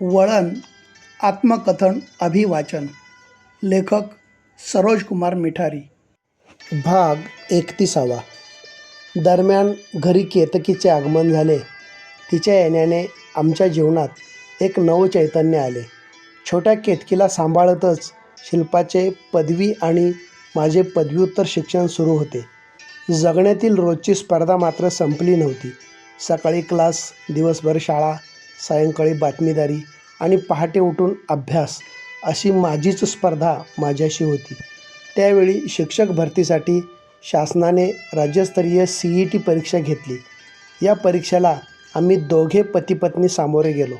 वळण आत्मकथन अभिवाचन. लेखक सरोज कुमार मिठारी. भाग एकतीसावा. दरम्यान घरी केतकीचे आगमन झाले. तिच्या येण्याने आमच्या जीवनात एक नवचैतन्य आले. छोट्या केतकीला सांभाळतच शिल्पाचे पदवी आणि माझे पदव्युत्तर शिक्षण सुरू होते. जगण्यातील रोजची स्पर्धा मात्र संपली नव्हती. सकाळी क्लास दिवसभर शाळा सायंकाळी बातमीदारी आणि पहाटे उठून अभ्यास अशी माझीच स्पर्धा माझ्याशी होती. त्यावेळी शिक्षक भरतीसाठी शासनाने राज्यस्तरीय सी ई टी परीक्षा घेतली. या परीक्षेला आम्ही दोघे पतीपत्नी सामोरे गेलो.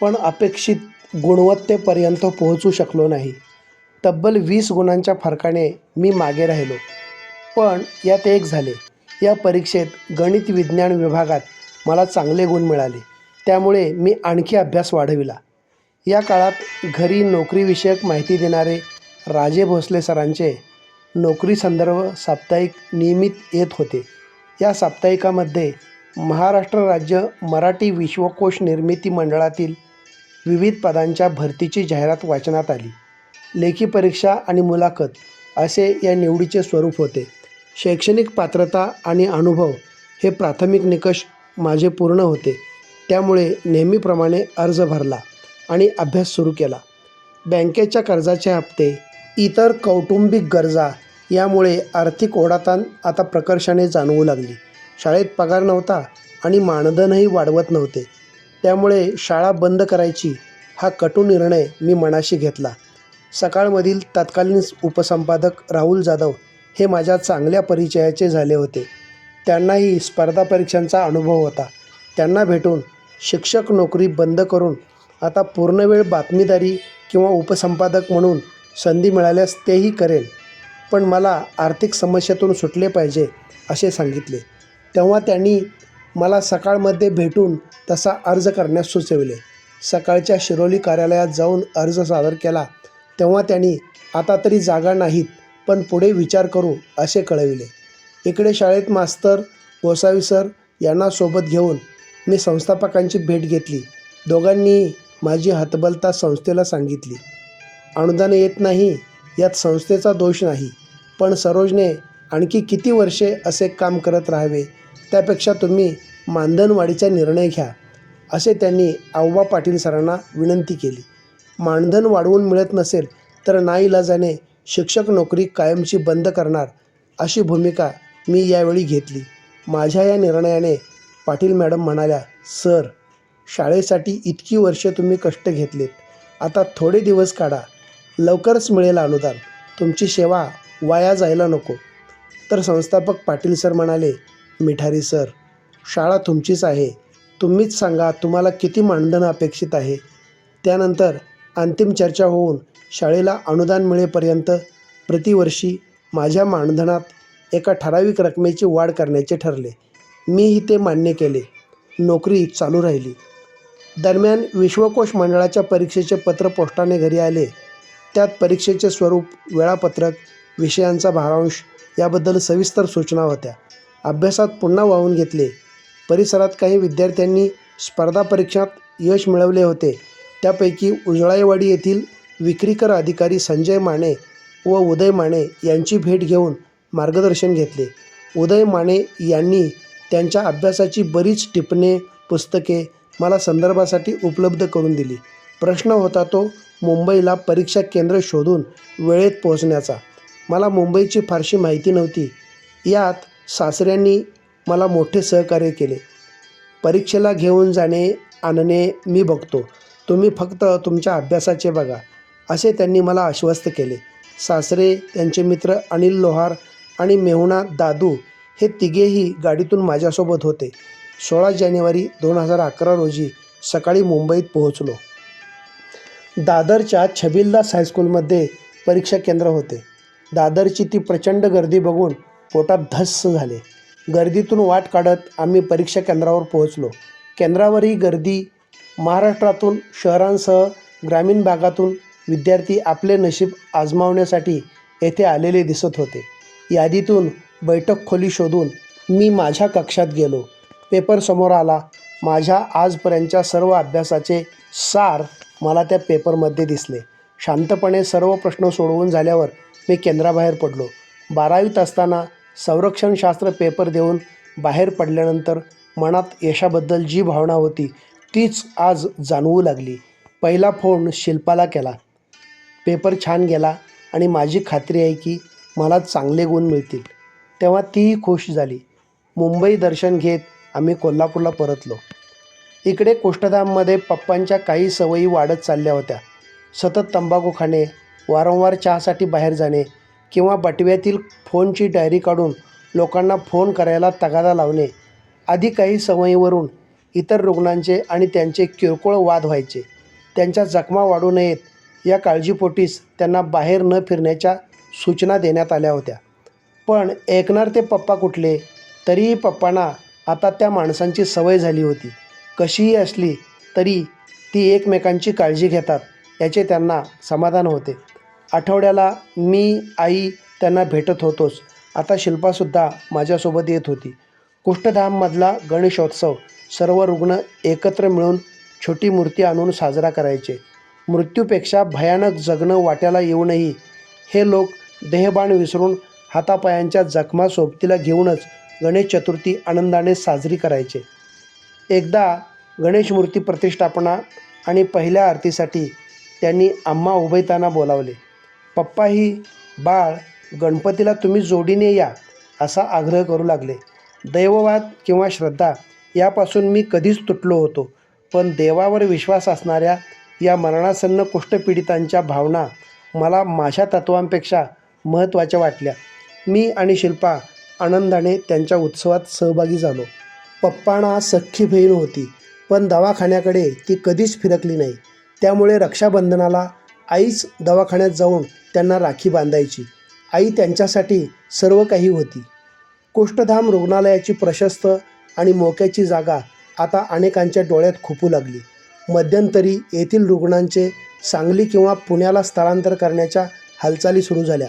पण अपेक्षित गुणवत्तेपर्यंत पोहोचू शकलो नाही. तब्बल वीस गुणांच्या फरकाने मी मागे राहिलो. पण यात एक झाले. या परीक्षेत गणित विज्ञान विभागात मला चांगले गुण मिळाले. त्यामुळे मी आणखी अभ्यास वाढविला. या काळात घरी नोकरीविषयक माहिती देणारे राजे भोसले सरांचे नोकरी संदर्भ साप्ताहिक नियमित येत होते. या साप्ताहिकामध्ये महाराष्ट्र राज्य मराठी विश्वकोश निर्मिती मंडळातील विविध पदांच्या भरतीची जाहिरात वाचनात आली. लेखी परीक्षा आणि मुलाखत असे या निवडीचे स्वरूप होते. शैक्षणिक पात्रता आणि अनुभव हे प्राथमिक निकष माझे पूर्ण होते. त्यामुळे नेहमीप्रमाणे अर्ज भरला आणि अभ्यास सुरू केला. बँकेच्या कर्जाचे हप्ते इतर कौटुंबिक गरजा यामुळे आर्थिक ओढाताण आता प्रकर्षाने जाणवू लागली. शाळेत पगार नव्हता आणि मानधनही वाढवत नव्हते. त्यामुळे शाळा बंद करायची हा कटू निर्णय मी मनाशी घेतला. सकाळमधील तत्कालीन उपसंपादक राहुल जाधव हे माझ्या चांगल्या परिचयाचे झाले होते. त्यांनाही स्पर्धा परीक्षांचा अनुभव होता. त्यांना भेटून शिक्षक नोकरी बंद करून आता पूर्णवेळ बातमीदारी किंवा उपसंपादक म्हणून संधी मिळाल्यास तेही करेन. पण मला आर्थिक समस्येतून सुटले पाहिजे असे सांगितले. तेव्हा त्यांनी मला सकाळमध्ये भेटून तसा अर्ज करण्यास सुचविले. सकाळच्या शिरोली कार्यालयात जाऊन अर्ज सादर केला. तेव्हा त्यांनी आता तरी जागा नाहीत पण पुढे विचार करू असे कळविले. इकडे शाळेत मास्तर गोसावी सर यांना सोबत घेऊन मी संस्थापकांची भेट घेतली. दोघांनी माझी हतबलता संस्थेला सांगितली. अनुदान येत नाही यात संस्थेचा दोष नाही. पण सरोजने आणखी किती वर्षे असे काम करत राहावे त्यापेक्षा तुम्ही मानधनवाढीचा निर्णय घ्या असे त्यांनी आव्वा पाटील सरांना विनंती केली. मानधन वाढवून मिळत नसेल तर नाईलाजाने शिक्षक नोकरी कायमची बंद करणार अशी भूमिका मी यावेळी घेतली. माझ्या या निर्णयाने पाटील मॅडम म्हणाल्या सर शाळेसाठी इतकी वर्षे तुम्ही कष्ट घेतलेत. आता थोडे दिवस काढा. लवकरच मिळेल अनुदान. तुमची सेवा वाया जायला नको. तर संस्थापक पाटील सर म्हणाले मिठारी सर शाळा तुमचीच आहे. तुम्हीच सांगा तुम्हाला किती मानधन अपेक्षित आहे. त्यानंतर अंतिम चर्चा होऊन शाळेला अनुदान मिळेपर्यंत प्रतिवर्षी माझ्या मानधनात एका ठराविक रकमेची वाढ करण्याचे ठरले. मीही ते मान्य केले. नोकरी चालू राहिली. दरम्यान विश्वकोश मंडळाच्या परीक्षेचे पत्र पोस्टाने घरी आले. त्यात परीक्षेचे स्वरूप वेळापत्रक विषयांचा भारांश याबद्दल सविस्तर सूचना होत्या. अभ्यासात पुन्हा वाहून घेतले. परिसरात काही विद्यार्थ्यांनी स्पर्धा परीक्षात यश मिळवले होते. त्यापैकी उजळाईवाडी येथील विक्रीकर अधिकारी संजय माने व उदय माने यांची भेट घेऊन मार्गदर्शन घेतले. उदय माने यांनी त्यांच्या अभ्यासाची बरीच टिपणे पुस्तके मला संदर्भासाठी उपलब्ध करून दिली. प्रश्न होता तो मुंबईला परीक्षा केंद्र शोधून वेळेत पोहोचण्याचा. मला मुंबईची फारशी माहिती नव्हती. यात सासऱ्यांनी मला मोठे सहकार्य केले. परीक्षेला घेऊन जाणे आणणे मी बघतो. तुम्ही फक्त तुमच्या अभ्यासाचे बघा असे त्यांनी मला आश्वस्त केले. सासरे त्यांचे मित्र अनिल लोहार आणि मेहुणा दादू हे तिघेही गाडीतून माझ्यासोबत होते. सोळा जानेवारी दोन हजार अकरा रोजी सकाळी मुंबईत पोहोचलो. दादरच्या छबिलदास हायस्कूलमध्ये परीक्षा केंद्र होते. दादरची ती प्रचंड गर्दी बघून पोटात धस्स झाले. गर्दीतून वाट काढत आम्ही परीक्षा केंद्रावर पोहोचलो. केंद्रावरही गर्दी महाराष्ट्रातून शहरांसह ग्रामीण भागातून विद्यार्थी आपले नशीब आजमावण्यासाठी येथे आलेले दिसत होते. यादीतून बैठक खोली शोधून मी माझ्या कक्षात गेलो. पेपर समोर आला. माझ्या आजपर्यंतच्या सर्व अभ्यासाचे सार मला त्या पेपरमध्ये दिसले. शांतपणे सर्व प्रश्न सोडवून झाल्यावर मी केंद्राबाहेर पडलो. बारावीत असताना संरक्षणशास्त्र पेपर देऊन बाहेर पडल्यानंतर मनात यशाबद्दल जी भावना होती तीच आज जाणवू लागली. पहिला फोन शिल्पाला केला. पेपर छान गेला आणि माझी खात्री आहे की मला चांगले गुण मिळतील. तेव्हा तीही खुश झाली. मुंबई दर्शन घेत आम्ही कोल्हापूरला परतलो. इकडे कोष्ठधाममध्ये पप्पांच्या काही सवयी वाढत चालल्या होत्या. सतत तंबाखू खाणे वारंवार चहासाठी बाहेर जाणे किंवा बटव्यातील फोनची डायरी काढून लोकांना फोन करायला तगादा लावणे आधी काही सवयीवरून इतर रुग्णांचे आणि त्यांचे किरकोळ वाद व्हायचे. त्यांच्या जखमा वाढू नयेत या काळजीपोटीस त्यांना बाहेर न फिरण्याच्या सूचना देण्यात आल्या होत्या. पण ऐकणार ते पप्पा कुठले? तरीही पप्पांना आता त्या माणसांची सवय झाली होती. कशीही असली तरी ती एकमेकांची काळजी घेतात याचे त्यांना समाधान होते. आठवड्याला मी आई त्यांना भेटत होतोच. आता शिल्पासुद्धा माझ्यासोबत येत होती. कुष्ठधाममधला गणेशोत्सव सर्व रुग्ण एकत्र मिळून छोटी मूर्ती आणून साजरा करायचे. मृत्यूपेक्षा भयानक जगणं वाट्याला येऊनही हे लोक देहबाण विसरून हातापायांच्या जखमा सोबतीला घेऊनच गणेश चतुर्थी आनंदाने साजरी करायचे. एकदा गणेश मूर्ती प्रतिष्ठापना आणि पहिल्या आरतीसाठी त्यांनी आम्हा उभयताना बोलावले. पप्पा ही बाळ गणपतीला तुम्ही जोडीने या असा आग्रह करू लागले. दैववाद किंवा श्रद्धा यापासून मी कधीच तुटलो होतो पण देवावर विश्वास असणाऱ्या या मरणासन्न कुष्ठपीडितांच्या भावना मला माझ्या तत्वांपेक्षा महत्त्वाच्या वाटल्या. मी आणि शिल्पा आनंदाने त्यांच्या उत्सवात सहभागी झालो. पप्पांना सख्खी बहीण होती पण दवाखान्याकडे ती कधीच फिरकली नाही. त्यामुळे रक्षाबंधनाला आईच दवाखान्यात जाऊन त्यांना राखी बांधायची. आई त्यांच्यासाठी सर्व काही होती. कुष्ठधाम रुग्णालयाची प्रशस्त आणि मोक्याची जागा आता अनेकांच्या डोळ्यात खुपू लागली. मध्यंतरी येथील रुग्णांचे सांगली किंवा पुण्याला स्थलांतर करण्याच्या हालचाली सुरू झाल्या.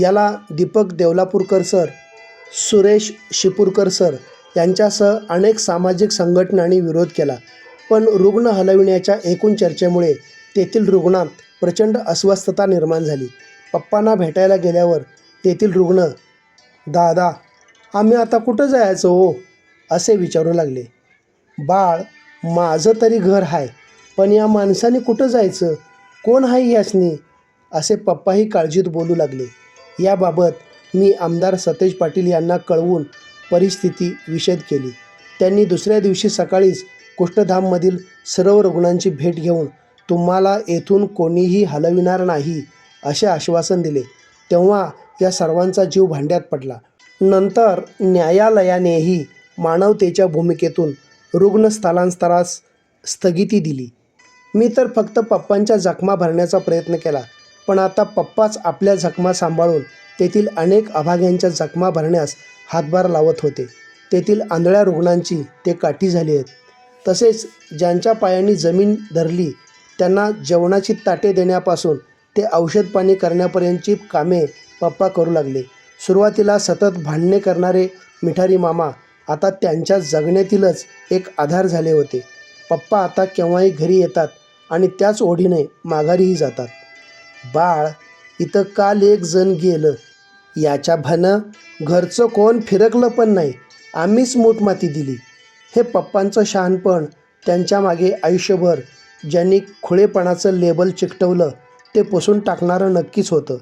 याला दीपक देवलापूरकर सर सुरेश शिपूरकर सर यांच्यासह अनेक सामाजिक संघटनांनी विरोध केला. पण रुग्ण हलविण्याच्या एकूण चर्चेमुळे तेथील रुग्णात प्रचंड अस्वस्थता निर्माण झाली. पप्पांना भेटायला गेल्यावर तेथील रुग्ण दादा आम्ही आता कुठं जायचं हो? असे विचारू लागले. बाळ माझं तरी घर आहे पण या माणसाने कुठं जायचं? कोण आहे यासनी? असे पप्पाही काळजीत बोलू लागले. याबाबत मी आमदार सतेज पाटील यांना कळवून परिस्थिती विषद केली. त्यांनी दुसऱ्या दिवशी सकाळीच कुष्ठधाममधील सर्व रुग्णांची भेट घेऊन तुम्हाला येथून कोणीही हलविणार नाही असे आश्वासन दिले. तेव्हा या सर्वांचा जीव भांड्यात पडला. नंतर न्यायालयानेही मानवतेच्या भूमिकेतून रुग्ण स्थलांतरास स्थगिती दिली. मी तर फक्त पप्पांच्या जखमा भरण्याचा प्रयत्न केला. पण आता पप्पाच आपल्या जखमा सांभाळून तेथील अनेक अभाग्यांच्या जखमा भरण्यास हातभार लावत होते. तेथील आंधळ्या रुग्णांची ते काठी झाली आहेत. तसेच ज्यांच्या पायांनी जमीन धरली त्यांना जेवणाची ताटे देण्यापासून ते औषध पाणी करण्यापर्यंतची कामे पप्पा करू लागले. सुरुवातीला सतत भांडणे करणारे मिठारी मामा आता त्यांच्या जगण्यातीलच एक आधार झाले होते. पप्पा आता केव्हाही घरी येतात आणि त्याच ओढीने माघारीही जातात. बाळ इथं काल एक जण गेलं. याच्या भनं घरचं कोण फिरकलं पण नाही. आम्हीच मोठमाती दिली. हे पप्पांचं शहाणपण त्यांच्या मागे आयुष्यभर ज्यांनी खुळेपणाचं लेबल चिकटवलं ते पुसून टाकणारं नक्कीच होतं.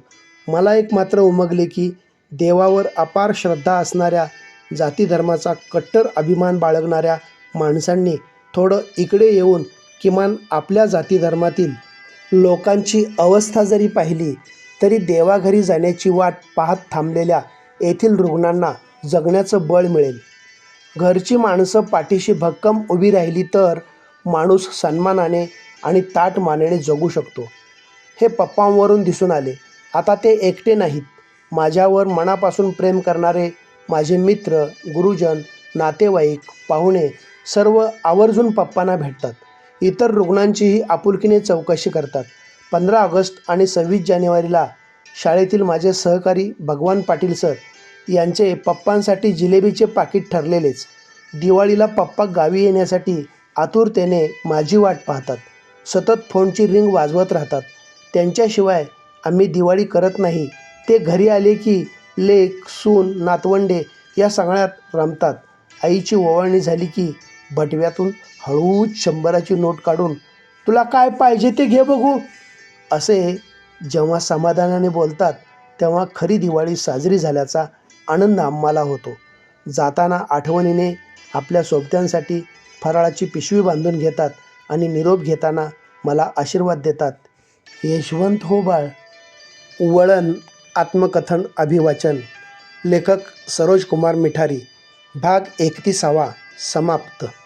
मला एक मात्र उमगले की देवावर अपार श्रद्धा असणाऱ्या जाती धर्माचा कट्टर अभिमान बाळगणाऱ्या माणसांनी थोडं इकडे येऊन किमान आपल्या जाती धर्मातील लोकांची अवस्था जरी पाहिली तरी देवाघरी जाण्याची वाट पाहत थांबलेल्या येथील रुग्णांना जगण्याचं बळ मिळेल. घरची माणसं पाठीशी भक्कम उभी राहिली तर माणूस सन्मानाने आणि ताट मानेने जगू शकतो. हे पप्पांवरून दिसून आले. आता ते एकटे नाहीत. माझ्यावर मनापासून प्रेम करणारे माझे मित्र गुरुजन नातेवाईक पाहुणे सर्व आवर्जून पप्पांना भेटतात. इतर रुग्णांचीही आपुलकीने चौकशी करतात. पंधरा ऑगस्ट आणि सव्वीस जानेवारीला शाळेतील माझे सहकारी भगवान पाटील सर यांचे पप्पांसाठी जिलेबीचे पाकिट ठरलेलेच. दिवाळीला पप्पा गावी येण्यासाठी आतुरतेने माझी वाट पाहतात. सतत फोनची रिंग वाजवत राहतात. त्यांच्याशिवाय आम्ही दिवाळी करत नाही. ते घरी आले की लेक सून नातवंडे या सगळ्यात रमतात. आईची ओवाळणी झाली की भटव्यातून हळूच शंभराची नोट काढून तुला काय पाहिजे ते घे बघू. असे जेव्हा समाधानाने बोलतात तेव्हा खरी दिवाळी साजरी झाल्याचा आनंद आम्हाला होतो. जाताना आठवणीने आपल्या सोबत्यांसाठी फराळाची पिशवी बांधून घेतात आणि निरोप घेताना मला आशीर्वाद देतात. यशवंत हो बाळ वळण आत्मकथन अभिवाचन लेखक सरोज कुमार मिठारी भाग एकतीसावा समाप्त.